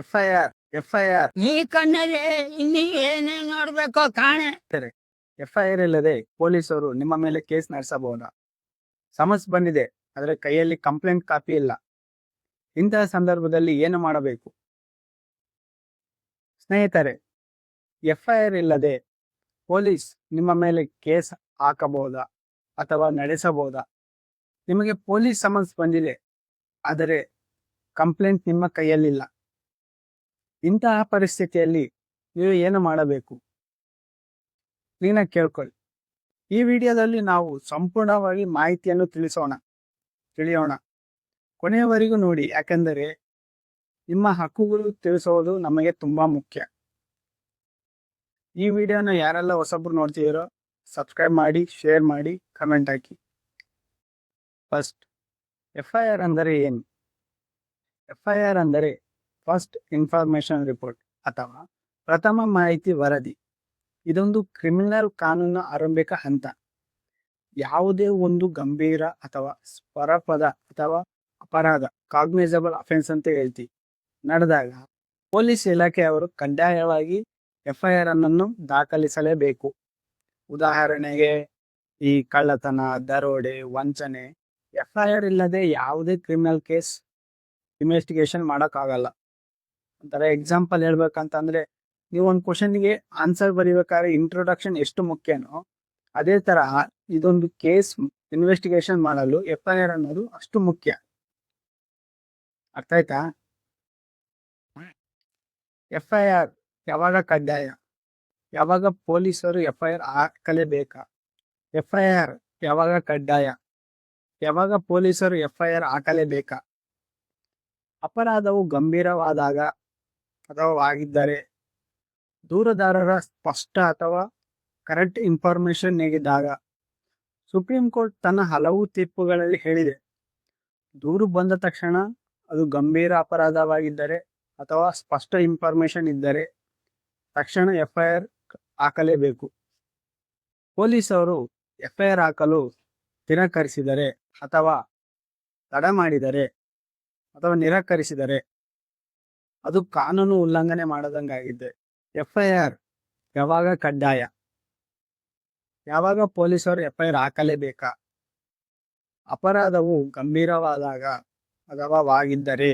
F I R F I R ನೀ ಕಣ್ಣಲ್ಲಿ ಇನ್ನಿ ಏನೇ ನೋಡ್ಬೇಕೋ ಕಾಣೆ. ಎಫ್ ಐ ಆರ್ ಇಲ್ಲದೆ ಪೊಲೀಸರು ನಿಮ್ಮ ಮೇಲೆ ಕೇಸ್ ನಡೆಸಬಹುದಾ? ಸಮಸ್ಯೆ ಬಂದಿದೆ ಆದರೆ ಕೈಯಲ್ಲಿ ಕಂಪ್ಲೇಂಟ್ ಕಾಪಿ ಇಲ್ಲ. ಇಂತಹ ಸಂದರ್ಭದಲ್ಲಿ ಏನು ಮಾಡಬೇಕು? ಸ್ನೇಹಿತರೆ ಎಫ್ ಐ ಆರ್ ಇಲ್ಲದೆ ಪೊಲೀಸ್ ನಿಮ್ಮ ಮೇಲೆ ಕೇಸ್ ಹಾಕಬಹುದಾ? ಅಥವಾ ನಡೆಸಬಹುದಾ? ನಿಮಗೆ ಪೊಲೀಸ್ ಸಮನ್ಸ್ ಬಂದಿದೆ ಆದರೆ ಕಂಪ್ಲೇಂಟ್ ನಿಮ್ಮ ಕೈಯಲ್ಲಿಲ್ಲ. ಇಂತಹ ಪರಿಸ್ಥಿತಿಯಲ್ಲಿ ನೀವು ಏನು ಮಾಡಬೇಕು? ಕ್ಲೀನಾಗಿ ಕೇಳ್ಕೊಳ್ಳಿ. ಈ ವಿಡಿಯೋದಲ್ಲಿ ನಾವು ಸಂಪೂರ್ಣವಾಗಿ ಮಾಹಿತಿಯನ್ನು ತಿಳಿಸೋಣ, ತಿಳಿಯೋಣ. ಕೊನೆಯವರೆಗೂ ನೋಡಿ, ಯಾಕೆಂದರೆ ನಿಮ್ಮ ಹಕ್ಕುಗಳು ತಿಳಿಸೋದು ನಮಗೆ ತುಂಬಾ ಮುಖ್ಯ. ಈ ವಿಡಿಯೋನ ಯಾರೆಲ್ಲ ಹೊಸಬ್ರು ನೋಡ್ತಿದ್ದೀರೋ, ಸಬ್ಸ್ಕ್ರೈಬ್ ಮಾಡಿ, ಶೇರ್ ಮಾಡಿ, ಕಮೆಂಟ್ ಹಾಕಿ. ಫಸ್ಟ್, ಎಫ್ ಐ ಆರ್ ಅಂದರೆ ಏನು? ಎಫ್ ಐ ಆರ್ ಅಂದರೆ ಫಸ್ಟ್ ಇನ್ಫಾರ್ಮೇಶನ್ ರಿಪೋರ್ಟ್ ಅಥವಾ ಪ್ರಥಮ ಮಾಹಿತಿ ವರದಿ. ಇದೊಂದು ಕ್ರಿಮಿನಲ್ ಕಾನೂನು ಆರಂಭಿಕ ಹಂತ. ಯಾವುದೇ ಒಂದು ಗಂಭೀರ ಅಥವಾ ಸ್ವರಪದ ಅಥವಾ ಅಪರಾಧ ಕಾಗ್ನೈಸಬಲ್ ಅಫೆನ್ಸ್ ಅಂತ ಹೇಳ್ತೀವಿ. ನಡೆದಾಗ ಪೊಲೀಸ್ ಇಲಾಖೆಯವರು ಕಡ್ಡಾಯವಾಗಿ ಎಫ್ ಐ ಆರ್ ಅನ್ನು ದಾಖಲಿಸಲೇಬೇಕು. ಉದಾಹರಣೆಗೆ ಈ ಕಳ್ಳತನ, ದರೋಡೆ, ವಂಚನೆ ಎಫ್ ಐ ಆರ್ ಇಲ್ಲದೆ ಯಾವುದೇ ಕ್ರಿಮಿನಲ್ ಕೇಸ್ ಇನ್ವೆಸ್ಟಿಗೇಷನ್ ಮಾಡೋಕ್ಕಾಗಲ್ಲ. ಒಂಥರ ಎಕ್ಸಾಂಪಲ್ ಹೇಳ್ಬೇಕಂತಂದ್ರೆ, ನೀವು ಒಂದು ಕ್ವಶನ್ಗೆ ಆನ್ಸರ್ ಬರೀಬೇಕಾದ್ರೆ ಇಂಟ್ರೊಡಕ್ಷನ್ ಎಷ್ಟು ಮುಖ್ಯನೋ, ಅದೇ ತರ ಇದೊಂದು ಕೇಸ್ ಇನ್ವೆಸ್ಟಿಗೇಷನ್ ಮಾಡಲು ಎಫ್ ಐ ಆರ್ ಅನ್ನೋದು ಅಷ್ಟು ಮುಖ್ಯ. ಅರ್ಥ ಆಯ್ತಾ ಎಫ್ ಐ ಆರ್ ಯಾವಾಗ ಕಡ್ಡಾಯ? ಯಾವಾಗ ಪೊಲೀಸರು ಎಫ್ ಐ ಆರ್ ಹಾಕಲೇಬೇಕಾ? ಎಫ್ ಐ ಆರ್ ಯಾವಾಗ ಕಡ್ಡಾಯ? ಯಾವಾಗ ಪೊಲೀಸರು ಎಫ್ ಐ ಆರ್ ಹಾಕಲೇಬೇಕಾ? ಅಪರಾಧವು ಗಂಭೀರವಾದಾಗ ಅಥವಾ ಆಗಿದ್ದರೆ ದೂರದಾರರ ಸ್ಪಷ್ಟ ಅಥವಾ ಕರೆಕ್ಟ್ ಇನ್ಫಾರ್ಮೇಶನ್ ನೀಡಿದಾಗ ಸುಪ್ರೀಂ ಕೋರ್ಟ್ ತನ್ನ ಹಲವು ತೀರ್ಪುಗಳಲ್ಲಿ ಹೇಳಿದೆ. ದೂರು ಬಂದ ತಕ್ಷಣ ಅದು ಗಂಭೀರ ಅಪರಾಧವಾಗಿದ್ದರೆ ಅಥವಾ ಸ್ಪಷ್ಟ ಇನ್ಫಾರ್ಮೇಶನ್ ಇದ್ದರೆ ತಕ್ಷಣ ಎಫ್ ಐ ಆರ್ ಹಾಕಲೇಬೇಕು. ಪೊಲೀಸರು ಎಫ್ ಐ ಆರ್ ಹಾಕಲು ನಿರಾಕರಿಸಿದರೆ ಅಥವಾ ತಡ ಮಾಡಿದರೆ ಅಥವಾ ನಿರಾಕರಿಸಿದರೆ ಅದು ಕಾನೂನು ಉಲ್ಲಂಘನೆ ಮಾಡದಂಗಾಗಿದೆ ಎಫ್ ಐ ಆರ್ ಯಾವಾಗ ಕಡ್ಡಾಯ? ಯಾವಾಗ ಪೊಲೀಸರು ಎಫ್ ಐ ಆರ್ ಹಾಕಲೇಬೇಕಾ? ಅಪರಾಧವು ಗಂಭೀರವಾದಾಗ ಅಥವಾ ವಾಗಿದ್ದರೆ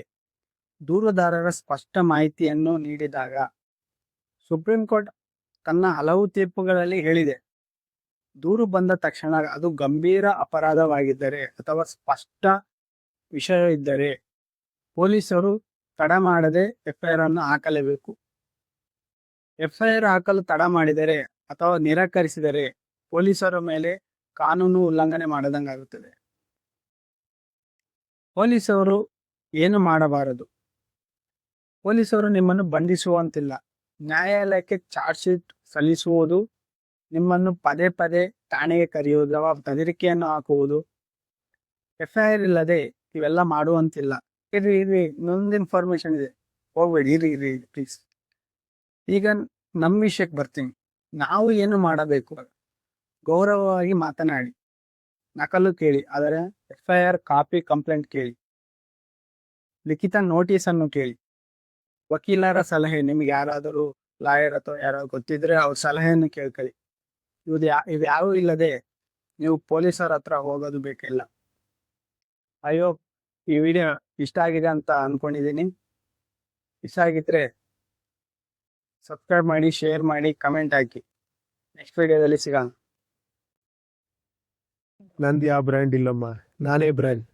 ದೂರುದಾರರ ಸ್ಪಷ್ಟ ಮಾಹಿತಿಯನ್ನು ನೀಡಿದಾಗ ಸುಪ್ರೀಂ ಕೋರ್ಟ್ ತನ್ನ ಹಲವು ತೀರ್ಪುಗಳಲ್ಲಿ ಹೇಳಿದೆ. ದೂರು ಬಂದ ತಕ್ಷಣ ಅದು ಗಂಭೀರ ಅಪರಾಧವಾಗಿದ್ದರೆ ಅಥವಾ ಸ್ಪಷ್ಟ ವಿಷಯ ಇದ್ದರೆ ಪೊಲೀಸರು ತಡ ಮಾಡದೆ ಎಫ್ ಐ ಆರ್ ಅನ್ನು ಹಾಕಲೇಬೇಕು. ಎಫ್ ಐ ಆರ್ ಹಾಕಲು ತಡ ಮಾಡಿದರೆ ಅಥವಾ ನಿರಾಕರಿಸಿದರೆ ಪೊಲೀಸರ ಮೇಲೆ ಕಾನೂನು ಉಲ್ಲಂಘನೆ ಮಾಡದಂಗಾಗುತ್ತದೆ. ಪೊಲೀಸರು ಏನು ಮಾಡಬಾರದು? ಪೊಲೀಸರು ನಿಮ್ಮನ್ನು ಬಂಧಿಸುವಂತಿಲ್ಲ. ನ್ಯಾಯಾಲಯಕ್ಕೆ ಚಾರ್ಜ್ ಶೀಟ್ ಸಲ್ಲಿಸುವುದು, ನಿಮ್ಮನ್ನು ಪದೇ ಪದೇ ಠಾಣೆಗೆ ಕರೆಯುವುದು, ಅಥವಾ ಬೆದರಿಕೆಯನ್ನು ಹಾಕುವುದು ಎಫ್ ಐ ಆರ್ ಇಲ್ಲದೆ ಇವೆಲ್ಲ ಮಾಡುವಂತಿಲ್ಲ. ಇರ್ರಿ ಇರ್ರಿ. ಇನ್ನೊಂದು ಇನ್ಫಾರ್ಮೇಶನ್ ಇದೆ. ಹೋಗ್ಬೇಡಿ ಇರಿ ಇರಿ ಪ್ಲೀಸ್ ಈಗ ನಮ್ಮ ವಿಷಯಕ್ಕೆ ಬರ್ತೀನಿ. ನಾವು ಏನು ಮಾಡಬೇಕು? ಗೌರವವಾಗಿ ಮಾತನಾಡಿ. ನಕಲು ಕೇಳಿ. ಆದರೆ F I R copy complaint ಕೇಳಿ. ಲಿಖಿತ ನೋಟಿಸ್ ಅನ್ನು ಕೇಳಿ. ವಕೀಲರ ಸಲಹೆ. ನಿಮ್ಗೆ ಯಾರಾದರೂ ಲಾಯರ್ ಅಥವಾ ಯಾರಾದ್ರೂ ಗೊತ್ತಿದ್ರೆ ಅವ್ರ ಸಲಹೆಯನ್ನು ಕೇಳ್ಕೊಳ್ಳಿ. ಇವ್ದು ಯಾ ಇವ್ಯಾವೂ ಇಲ್ಲದೆ ನೀವು ಪೊಲೀಸರ ಹತ್ರ ಹೋಗೋದು ಬೇಕಿಲ್ಲ. ಅಯ್ಯೋ, ಈ ವಿಡಿಯೋ ಇಷ್ಟ ಆಗಿದೆ ಅಂತ ಅನ್ಕೊಂಡಿದ್ದೀನಿ ಇಷ್ಟ ಆಗಿದ್ರೆ ಸಬ್ಸ್ಕ್ರೈಬ್ ಮಾಡಿ ಶೇರ್ ಮಾಡಿ ಕಮೆಂಟ್ ಹಾಕಿ. ನೆಕ್ಸ್ಟ್ ವಿಡಿಯೋದಲ್ಲಿ ಸಿಗೋಣ. ನಂದು ಯಾವ ಬ್ರ್ಯಾಂಡ್ ಇಲ್ಲಮ್ಮ. ನಾನೇ ಬ್ರ್ಯಾಂಡ್